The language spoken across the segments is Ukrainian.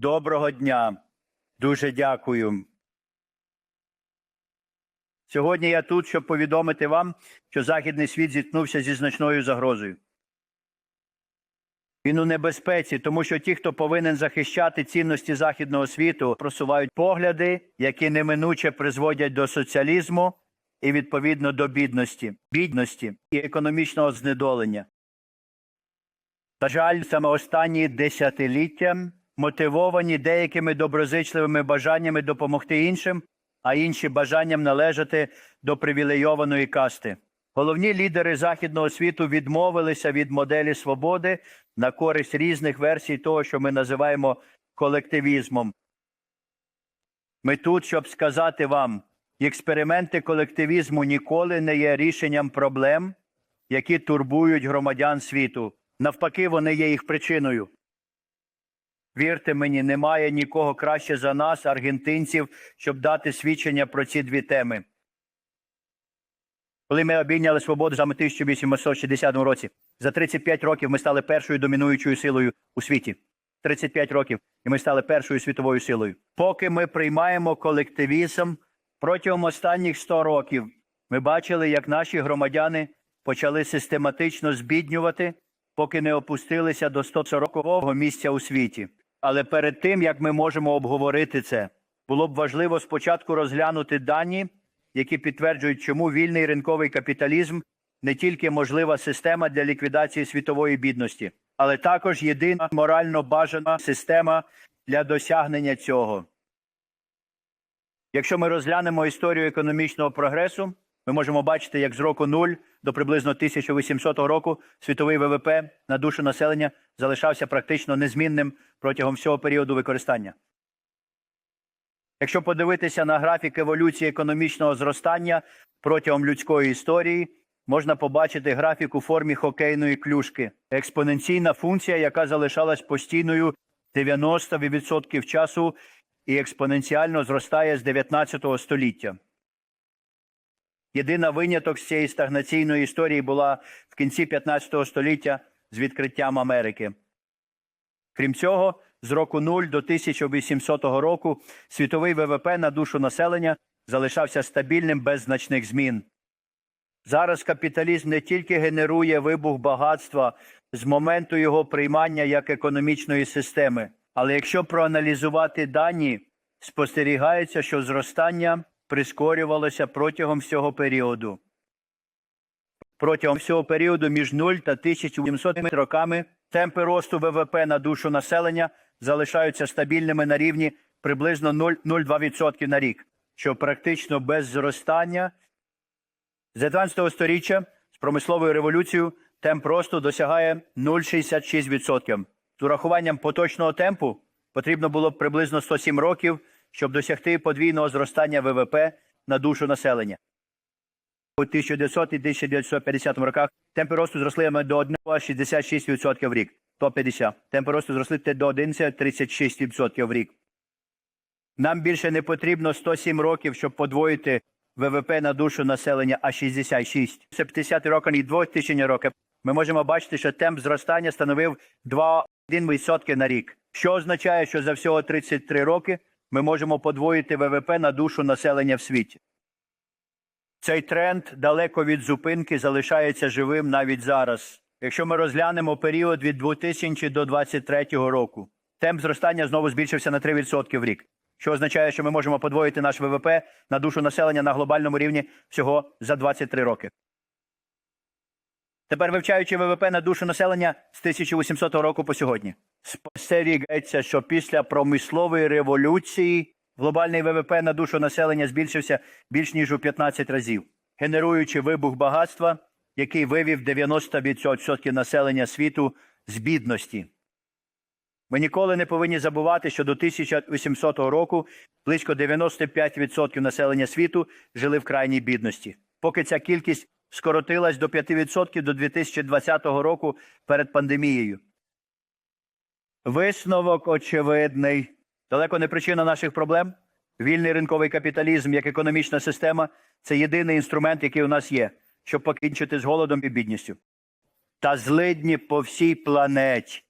Доброго дня. Дуже дякую. Сьогодні я тут, щоб повідомити вам, що західний світ зіткнувся зі значною загрозою. Він у небезпеці, тому що ті, хто повинен захищати цінності західного світу, просувають погляди, які неминуче призводять до соціалізму і відповідно до бідності, бідності і економічного знедолення. На жаль, саме останні десятиліття мотивовані деякими доброзичливими бажаннями допомогти іншим, а інші бажанням належати до привілейованої касти. Головні лідери західного світу відмовилися від моделі свободи на користь різних версій того, що ми називаємо колективізмом. Ми тут, щоб сказати вам, експерименти колективізму ніколи не є рішенням проблем, які турбують громадян світу. Навпаки, вони є їх причиною. Вірте мені, немає нікого краще за нас, аргентинців, щоб дати свідчення про ці дві теми. Коли ми обійняли свободу саме 1860 році, за 35 років ми стали першою домінуючою силою у світі. 35 років, і ми стали першою світовою силою. Поки ми приймаємо колективізм протягом останніх 100 років, ми бачили, як наші громадяни почали систематично збіднювати, поки не опустилися до 140-го місця у світі. Але перед тим як ми можемо обговорити це, було б важливо спочатку розглянути дані, які підтверджують, чому вільний ринковий капіталізм не тільки можлива система для ліквідації світової бідності, але також єдина морально бажана система для досягнення цього. Якщо ми розглянемо історію економічного прогресу, ми можемо бачити, як з року 0 до приблизно 1800 року світовий ВВП на душу населення залишався практично незмінним протягом всього періоду використання. Якщо подивитися на графік еволюції економічного зростання протягом людської історії, можна побачити графік у формі хокейної клюшки, експоненційна функція, яка залишалась постійною 90% часу і експоненціально зростає з 19 століття. Єдина виняток з цієї стагнаційної історії була в кінці 15 століття з відкриттям Америки. Крім цього, з року 0 до 1800 року світовий ВВП на душу населення залишався стабільним без значних змін. Зараз капіталізм не тільки генерує вибух багатства з моменту його приймання як економічної системи, але якщо проаналізувати дані, спостерігається, що зростання прискорювалося протягом всього періоду. Протягом всього періоду між 0 та 1700 роками темпи росту ВВП на душу населення залишаються стабільними на рівні приблизно 0,02% на рік, що практично без зростання з 19 століття з промисловою революцією темп росту досягає 0,66%. З урахуванням поточного темпу потрібно було б приблизно 107 років, щоб досягти подвійного зростання ВВП на душу населення. У 1900 і 1950 роках темпи росту зросли до 1,66% в рік. То 50. Темпи росту зросли до 1,36% в рік. Нам більше не потрібно 107 років, щоб подвоїти ВВП на душу населення, а 66. Це 50 років і 2000 роки. Ми можемо бачити, що темп зростання становив 2,1% на рік, що означає, що за всього 33 роки ми можемо подвоїти ВВП на душу населення в світі. Цей тренд далеко від зупинки залишається живим навіть зараз. Якщо ми розглянемо період від 2000 до 2023 року, темп зростання знову збільшився на 3% в рік, що означає, що ми можемо подвоїти наш ВВП на душу населення на глобальному рівні всього за 23 роки. Тепер вивчаючи ВВП на душу населення з 1800 року по сьогодні, спостерігається, що після промислової революції глобальний ВВП на душу населення збільшився більш ніж у 15 разів, генеруючи вибух багатства, який вивів 90% населення світу з бідності. Ми ніколи не повинні забувати, що до 1800 року близько 95% населення світу жили в крайній бідності, поки ця кількість скоротилась до 5% до 2020 року перед пандемією. Висновок очевидний. Далеко не причина наших проблем. Вільний ринковий капіталізм як економічна система це єдиний інструмент, який у нас є, щоб покінчити з голодом і бідністю. Та злидні по всій планеті.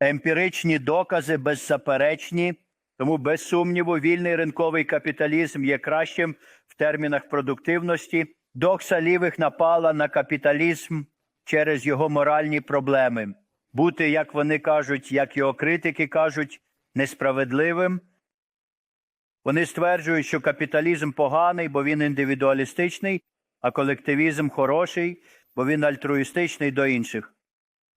Емпіричні докази беззаперечні, тому без сумніву вільний ринковий капіталізм є кращим в термінах продуктивності. Докса лівих напала на капіталізм через його моральні проблеми. Бути, як вони кажуть, як його критики кажуть, несправедливим. Вони стверджують, що капіталізм поганий, бо він індивідуалістичний, а колективізм хороший, бо він альтруїстичний до інших.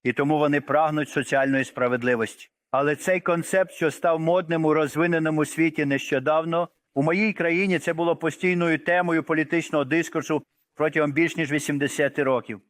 І тому вони прагнуть соціальної справедливості. Але цей концепт, що став модним у розвиненому світі нещодавно, у моїй країні це було постійною темою політичного дискурсу протягом більш ніж 80 років.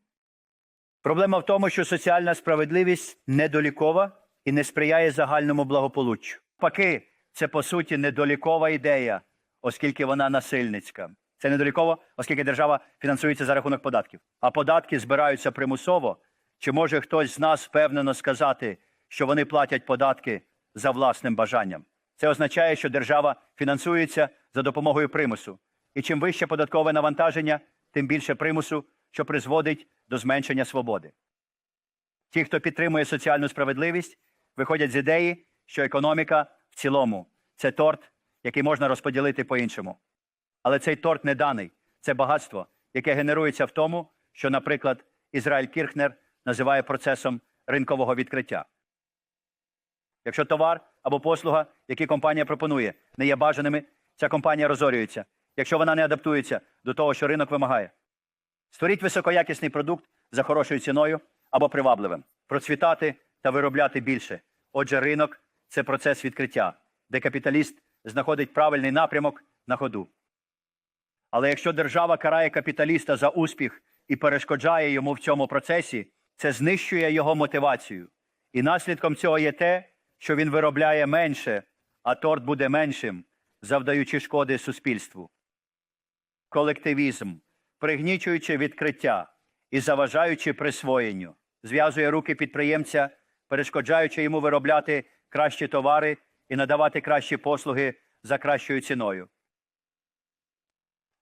Проблема в тому, що соціальна справедливість недолікова і не сприяє загальному благополуччю. Паки, це по суті недолікова ідея, оскільки вона насильницька. Це недоліково, оскільки держава фінансується за рахунок податків. А податки збираються примусово. Чи може хтось з нас впевнено сказати, що вони платять податки за власним бажанням? Це означає, що держава фінансується за допомогою примусу. І чим вище податкове навантаження, тим більше примусу, що призводить до зменшення свободи. Ті, хто підтримує соціальну справедливість, виходять з ідеї, що економіка в цілому це торт, який можна розподілити по-іншому. Але цей торт не даний. Це багатство, яке генерується в тому, що, наприклад, Ізраїль Кірхнер називає процесом ринкового відкриття. Якщо товар або послуга, які компанія пропонує, не є бажаними, ця компанія розорюється, якщо вона не адаптується до того, що ринок вимагає. Створіть високоякісний продукт за хорошою ціною або привабливим, процвітати та виробляти більше. Отже, ринок це процес відкриття, де капіталіст знаходить правильний напрямок на ходу. Але якщо держава карає капіталіста за успіх і перешкоджає йому в цьому процесі, це знищує його мотивацію. І наслідком цього є те, що він виробляє менше, а торт буде меншим, завдаючи шкоди суспільству. Колективізм, пригнічуючи відкриття і заважаючи присвоєнню, зв'язує руки підприємця, перешкоджаючи йому виробляти кращі товари і надавати кращі послуги за кращою ціною.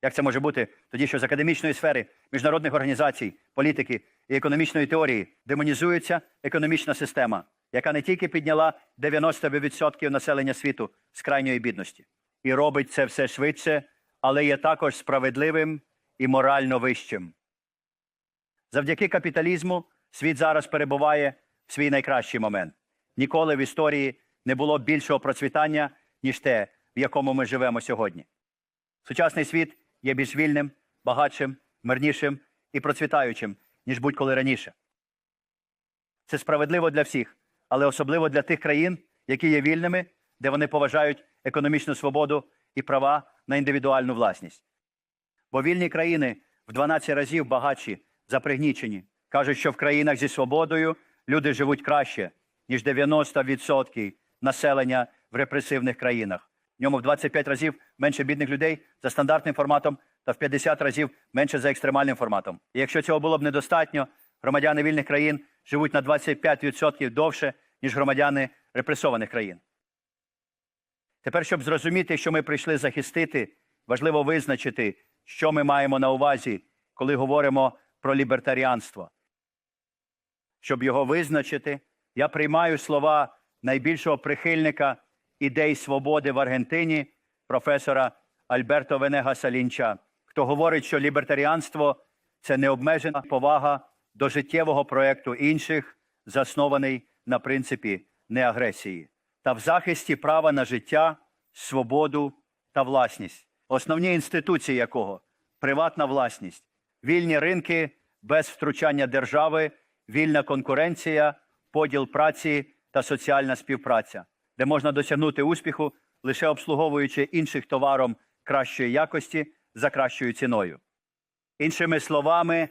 Як це може бути тоді, що з академічної сфери, міжнародних організацій, політики і економічної теорії демонізується економічна система, яка не тільки підняла 90% населення світу з крайньої бідності, і робить це все швидше, але є також справедливим і морально вищим. Завдяки капіталізму світ зараз перебуває в свій найкращий момент. Ніколи в історії не було більшого процвітання, ніж те, в якому ми живемо сьогодні. Сучасний світ є більш вільним, багатшим, мирнішим і процвітаючим, ніж будь-коли раніше. Це справедливо для всіх, але особливо для тих країн, які є вільними, де вони поважають економічну свободу і права на індивідуальну власність. Бо вільні країни в 12 разів багатші за пригнічені. Кажуть, що в країнах зі свободою люди живуть краще, ніж 90% населення в репресивних країнах. В ньому в 25 разів менше бідних людей за стандартним форматом та в 50 разів менше за екстремальним форматом. І якщо цього було б недостатньо, громадяни вільних країн живуть на 25% довше, ніж громадяни репресованих країн. Тепер, щоб зрозуміти, що ми прийшли захистити, важливо визначити, що ми маємо на увазі, коли говоримо про лібертаріанство. Щоб його визначити, я приймаю слова найбільшого прихильника ідей свободи в Аргентині, професора Альберто Венега Салінча, хто говорить, що лібертаріанство це необмежена повага до життєвого проекту інших, заснований на принципі неагресії, та в захисті права на життя, свободу та власність, основні інституції якого приватна власність, вільні ринки без втручання держави, вільна конкуренція, поділ праці та соціальна співпраця, де можна досягнути успіху лише обслуговуючи інших товаром кращої якості за кращою ціною. Іншими словами,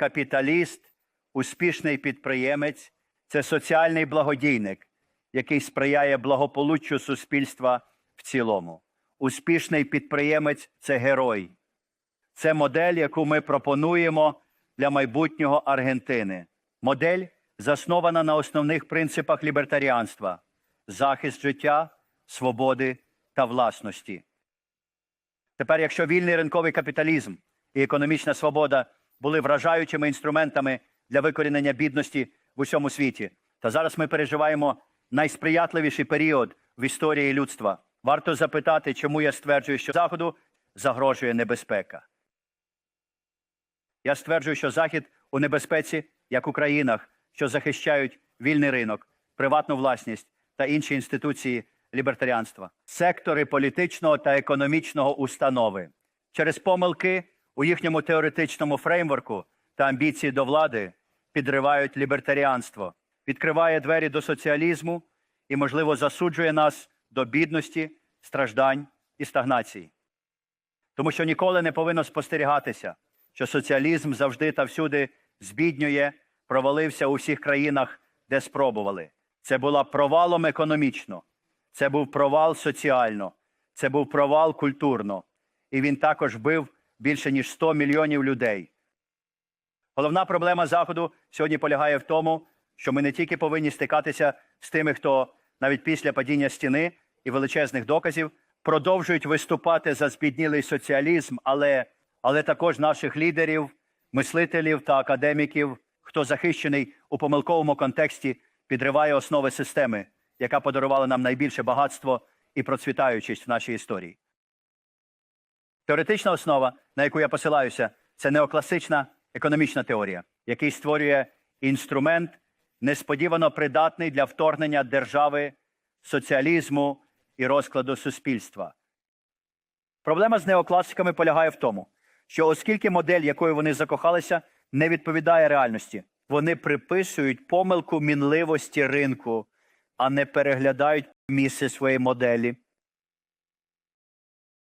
капіталіст, успішний підприємець це соціальний благодійник, який сприяє благополуччю суспільства в цілому. Успішний підприємець це герой. Це модель, яку ми пропонуємо для майбутнього Аргентини. Модель заснована на основних принципах лібертаріанства: захист життя, свободи та власності. Тепер, якщо вільний ринковий капіталізм і економічна свобода були вражаючими інструментами для викорінення бідності в усьому світі, Та зараз ми переживаємо найсприятливіший період в історії людства. Варто запитати, чому я стверджую, що Заходу загрожує небезпека. Я стверджую, що Захід у небезпеці, як у країнах, що захищають вільний ринок, приватну власність та інші інституції лібертаріанства, сектори політичного та економічного установи. Через помилки у їхньому теоретичному фреймворку та амбіції до влади підривають лібертаріанство, відкриває двері до соціалізму і, можливо, засуджує нас до бідності, страждань і стагнації. Тому що ніколи не повинно спостерігатися, що соціалізм завжди та всюди збіднює, провалився у всіх країнах, де спробували. Це була провалом економічно, це був провал соціально, це був провал культурно. І він також вбив більше ніж 100 мільйонів людей. Головна проблема Заходу сьогодні полягає в тому, що ми не тільки повинні стикатися з тими, хто навіть після падіння стіни і величезних доказів продовжують виступати за збіднілий соціалізм, але, але також наших лідерів, мислителів та академіків, хто захищений у помилковому контексті, підриває основи системи, яка подарувала нам найбільше багатство і процвітаючість в нашій історії. Теоретична основа, на яку я посилаюся, це неокласична економічна теорія, який створює інструмент, несподівано придатний для вторгнення держави, соціалізму і розкладу суспільства. Проблема з неокласиками полягає в тому, що оскільки модель, якою вони закохалися, не відповідає реальності, вони приписують помилку мінливості ринку, а не переглядають місце своєї моделі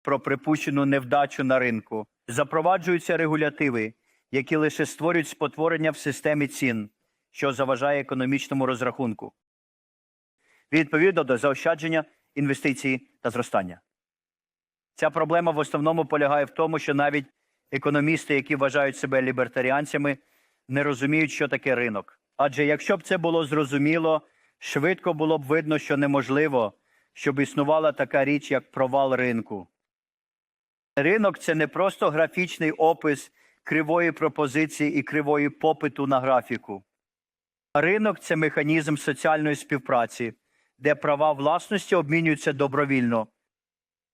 про припущену невдачу на ринку. Запроваджуються регулятиви, які лише створюють спотворення в системі цін, що заважає економічному розрахунку. Відповідно до заощадження, інвестицій та зростання. Ця проблема в основному полягає в тому, що навіть економісти, які вважають себе лібертаріанцями, не розуміють, що таке ринок. Адже якщо б це було зрозуміло, швидко було б видно, що неможливо, щоб існувала така річ, як провал ринку. Ринок це не просто графічний опис кривої пропозиції і кривої попиту на графіку. Ринок це механізм соціальної співпраці, де права власності обмінюються добровільно.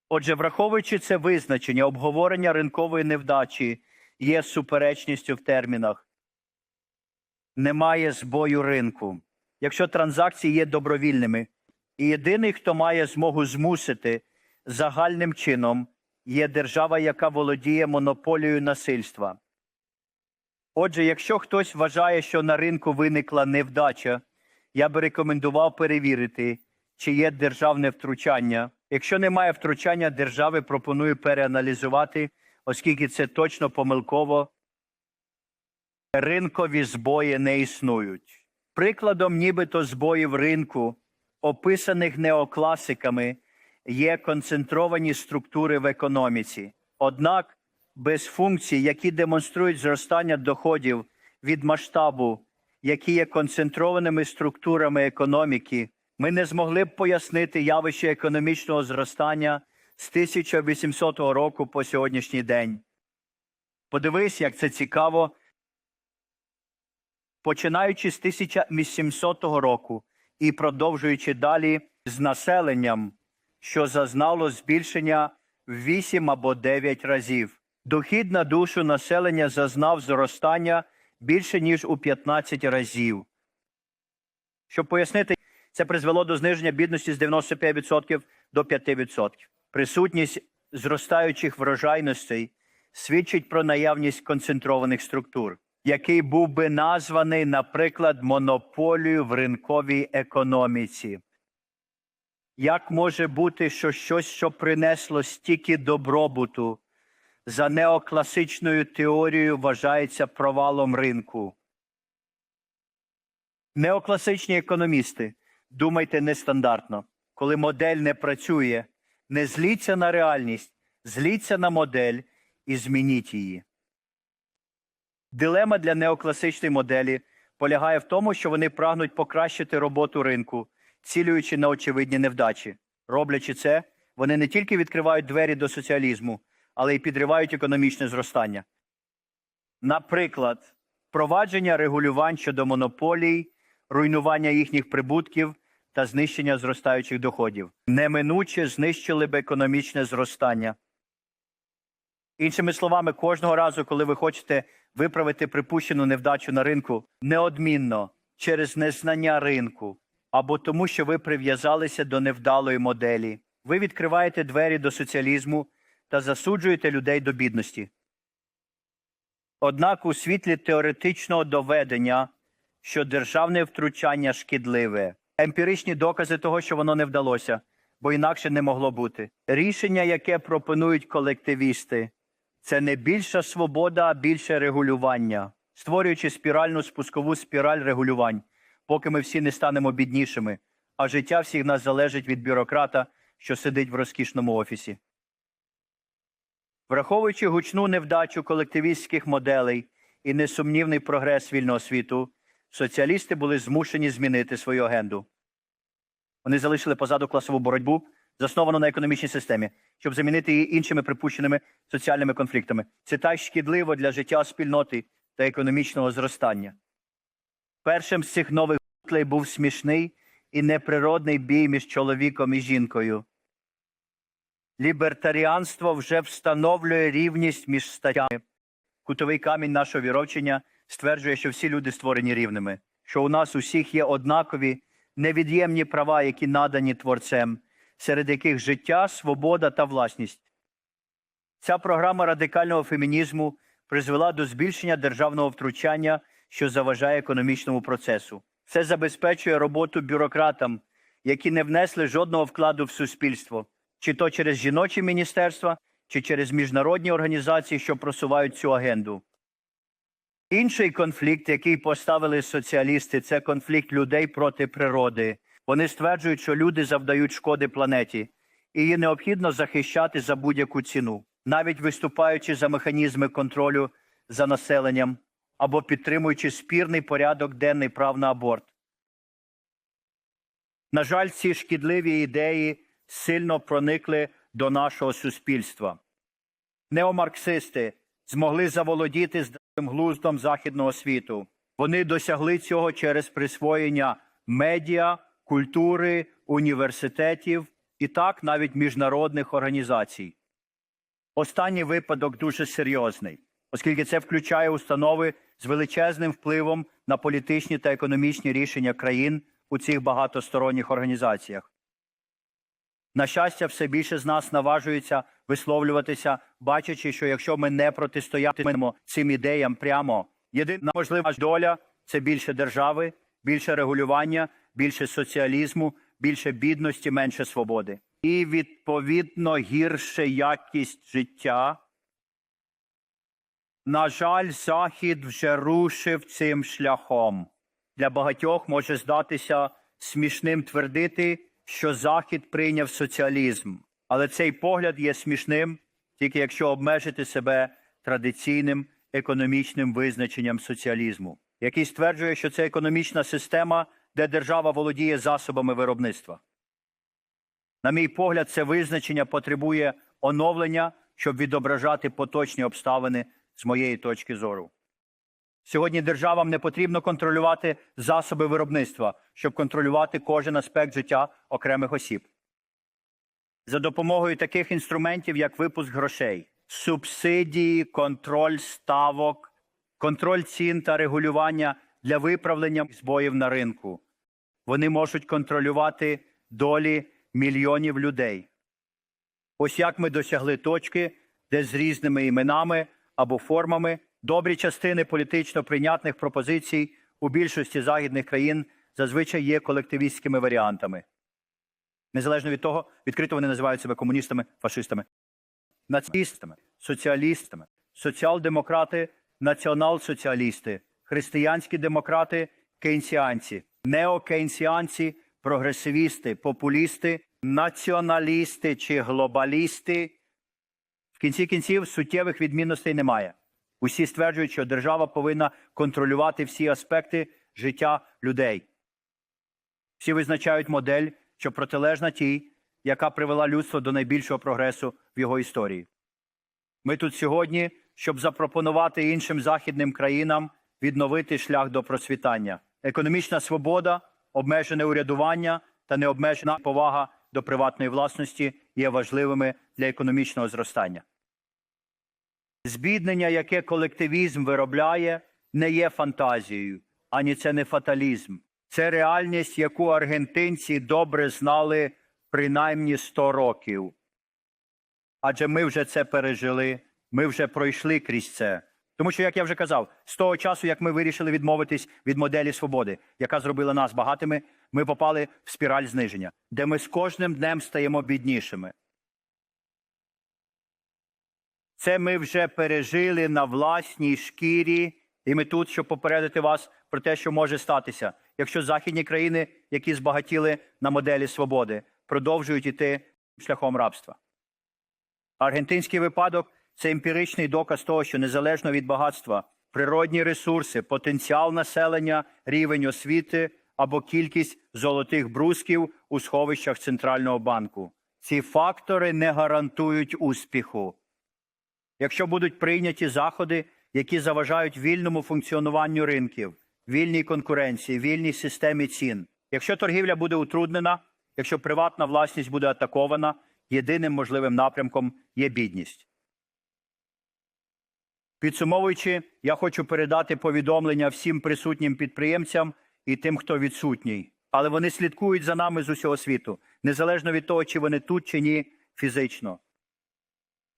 Отже, враховуючи це визначення, обговорення ринкової невдачі є суперечністю в термінах. Немає збою ринку. Якщо транзакції є добровільними, і єдиний, хто має змогу змусити загальним чином, є держава, яка володіє монополією насильства. Отже, якщо хтось вважає, що на ринку виникла невдача, я би рекомендував перевірити, чи є державне втручання. Якщо немає втручання держави, пропоную переаналізувати, оскільки це точно помилково. Ринкові збої не існують. Прикладом нібито збоїв ринку, описаних неокласиками, є концентровані структури в економіці. Однак без функцій, які демонструють зростання доходів від масштабу, які є концентрованими структурами економіки, ми не змогли б пояснити явище економічного зростання з 1800 року по сьогоднішній день. Подивись, як це цікаво. Починаючи з 1800 року і продовжуючи далі з населенням, що зазнало збільшення в 8 або 9 разів. Дохід на душу населення зазнав зростання більше ніж у 15 разів. Щоб пояснити, це призвело до зниження бідності з 95% до 5%. Присутність зростаючих врожайностей свідчить про наявність концентрованих структур, який був би названий, наприклад, монополією в ринковій економіці. Як може бути, що щось, що принесло стільки добробуту, за неокласичною теорією вважається провалом ринку? Неокласичні економісти, думайте нестандартно. Коли модель не працює, не зліться на реальність, зліться на модель і змініть її. Дилема для неокласичної моделі полягає в тому, що вони прагнуть покращити роботу ринку, цілюючи на очевидні невдачі. Роблячи це, вони не тільки відкривають двері до соціалізму, але й підривають економічне зростання. Наприклад, впровадження регулювань щодо монополій руйнування їхніх прибутків та знищення зростаючих доходів. Неминуче знищили б економічне зростання. Іншими словами, кожного разу, коли ви хочете виправити припущену невдачу на ринку, неодмінно через незнання ринку або тому, що ви прив'язалися до невдалої моделі, ви відкриваєте двері до соціалізму та засуджуєте людей до бідності. Однак у світлі теоретичного доведення, що державне втручання шкідливе, емпіричні докази того, що воно не вдалося, бо інакше не могло бути. Рішення, яке пропонують колективісти, це не більша свобода, а більше регулювання, створюючи спіральну спускову спіраль регулювань, поки ми всі не станемо біднішими, а життя всіх нас залежить від бюрократа, що сидить в розкішному офісі. Враховуючи гучну невдачу колективістських моделей і несумнівний прогрес вільного світу, соціалісти були змушені змінити свою агенду. Вони залишили позаду класову боротьбу, засновану на економічній системі, щоб замінити її іншими припущеними соціальними конфліктами. Це так шкідливо для життя спільноти та економічного зростання. Першим з цих нових бутлей був смішний і неприродний бій між чоловіком і жінкою. Лібертаріанство вже встановлює рівність між статтями. Кутовий камінь нашого віровчення стверджує, що всі люди створені рівними, що у нас усіх є однакові невід'ємні права, які надані творцем, серед яких життя, свобода та власність. Ця програма радикального фемінізму призвела до збільшення державного втручання, що заважає економічному процесу. Це забезпечує роботу бюрократам, які не внесли жодного вкладу в суспільство, чи то через жіночі міністерства, чи через міжнародні організації, що просувають цю агенду. Інший конфлікт, який поставили соціалісти, це конфлікт людей проти природи. Вони стверджують, що люди завдають шкоди планеті, і її необхідно захищати за будь-яку ціну, навіть виступаючи за механізми контролю за населенням або підтримуючи спірний порядок денний прав на аборт. На жаль, ці шкідливі ідеї сильно проникли до нашого суспільства. Неомарксисти змогли заволодіти здравим глуздом західного світу. Вони досягли цього через присвоєння медіа, культури, університетів і так навіть міжнародних організацій. Останній випадок дуже серйозний, оскільки це включає установи з величезним впливом на політичні та економічні рішення країн у цих багатосторонніх організаціях. На щастя, все більше з нас наважується висловлюватися, бачачи, що якщо ми не протистоятимемо цим ідеям прямо, єдина можлива доля це більше держави, більше регулювання, більше соціалізму, більше бідності, менше свободи. І відповідно гірше якість життя. На жаль, Захід вже рушив цим шляхом. Для багатьох може здатися смішним твердити, що Захід прийняв соціалізм, але цей погляд є смішним, тільки якщо обмежити себе традиційним економічним визначенням соціалізму, який стверджує, що це економічна система, де держава володіє засобами виробництва. На мій погляд, це визначення потребує оновлення, щоб відображати поточні обставини з моєї точки зору. Сьогодні державам не потрібно контролювати засоби виробництва, щоб контролювати кожен аспект життя окремих осіб. За допомогою таких інструментів, як випуск грошей, субсидії, контроль ставок, контроль цін та регулювання для виправлення збоїв на ринку, вони можуть контролювати долі мільйонів людей. Ось як ми досягли точки, де з різними іменами або формами добрі частини політично прийнятних пропозицій у більшості західних країн зазвичай є колективістськими варіантами. Незалежно від того, відкрито вони називають себе комуністами, фашистами, нацистами, соціалістами, соціал-демократи, націонал-соціалісти, християнські демократи, кейнсіанці, неокейнсіанці, прогресивісти, популісти, націоналісти чи глобалісти. Кінці кінців суттєвих відмінностей немає. Усі стверджують, що держава повинна контролювати всі аспекти життя людей. Всі визначають модель, що протилежна тій, яка привела людство до найбільшого прогресу в його історії. Ми тут сьогодні, щоб запропонувати іншим західним країнам відновити шлях до процвітання. Економічна свобода, обмежене урядування та необмежена повага до приватної власності є важливими для економічного зростання. Збіднення, яке колективізм виробляє, не є фантазією, ані це не фаталізм. Це реальність, яку аргентинці добре знали принаймні 100 років. Адже ми вже це пережили, ми вже пройшли крізь це. Тому що, як я вже казав, з того часу, як ми вирішили відмовитись від моделі свободи, яка зробила нас багатими, ми попали в спіраль зниження, де ми з кожним днем стаємо біднішими. Це ми вже пережили на власній шкірі, і ми тут, щоб попередити вас про те, що може статися, якщо західні країни, які збагатіли на моделі свободи, продовжують іти шляхом рабства. Аргентинський випадок це емпіричний доказ того, що незалежно від багатства, природні ресурси, потенціал населення, рівень освіти або кількість золотих брусків у сховищах центрального банку. Ці фактори не гарантують успіху. Якщо будуть прийняті заходи, які заважають вільному функціонуванню ринків, вільній конкуренції, вільній системі цін, якщо торгівля буде утруднена, якщо приватна власність буде атакована, єдиним можливим напрямком є бідність. Підсумовуючи, я хочу передати повідомлення всім присутнім підприємцям і тим, хто відсутній. Але вони слідкують за нами з усього світу, незалежно від того, чи вони тут, чи ні, фізично.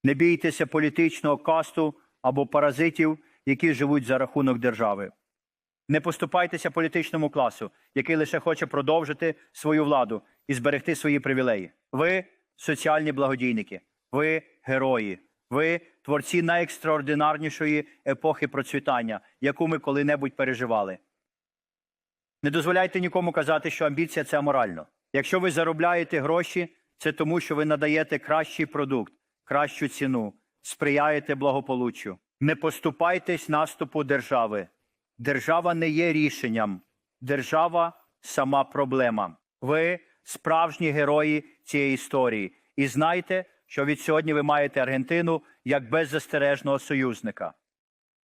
Не бійтеся політичного касту або паразитів, які живуть за рахунок держави. Не поступайтеся політичному класу, який лише хоче продовжити свою владу і зберегти свої привілеї. Ви соціальні благодійники, ви герої, ви творці найекстраординарнішої епохи процвітання, яку ми коли-небудь переживали. Не дозволяйте нікому казати, що амбіція це аморально. Якщо ви заробляєте гроші, це тому, що ви надаєте кращий продукт, кращу ціну, сприяєте благополуччю. Не поступайтесь наступу держави. Держава не є рішенням, держава сама проблема. Ви справжні герої цієї історії. І знайте, що від сьогодні ви маєте Аргентину як беззастережного союзника.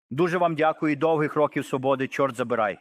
Дуже вам дякую і довгих років свободи. Чорт забирай.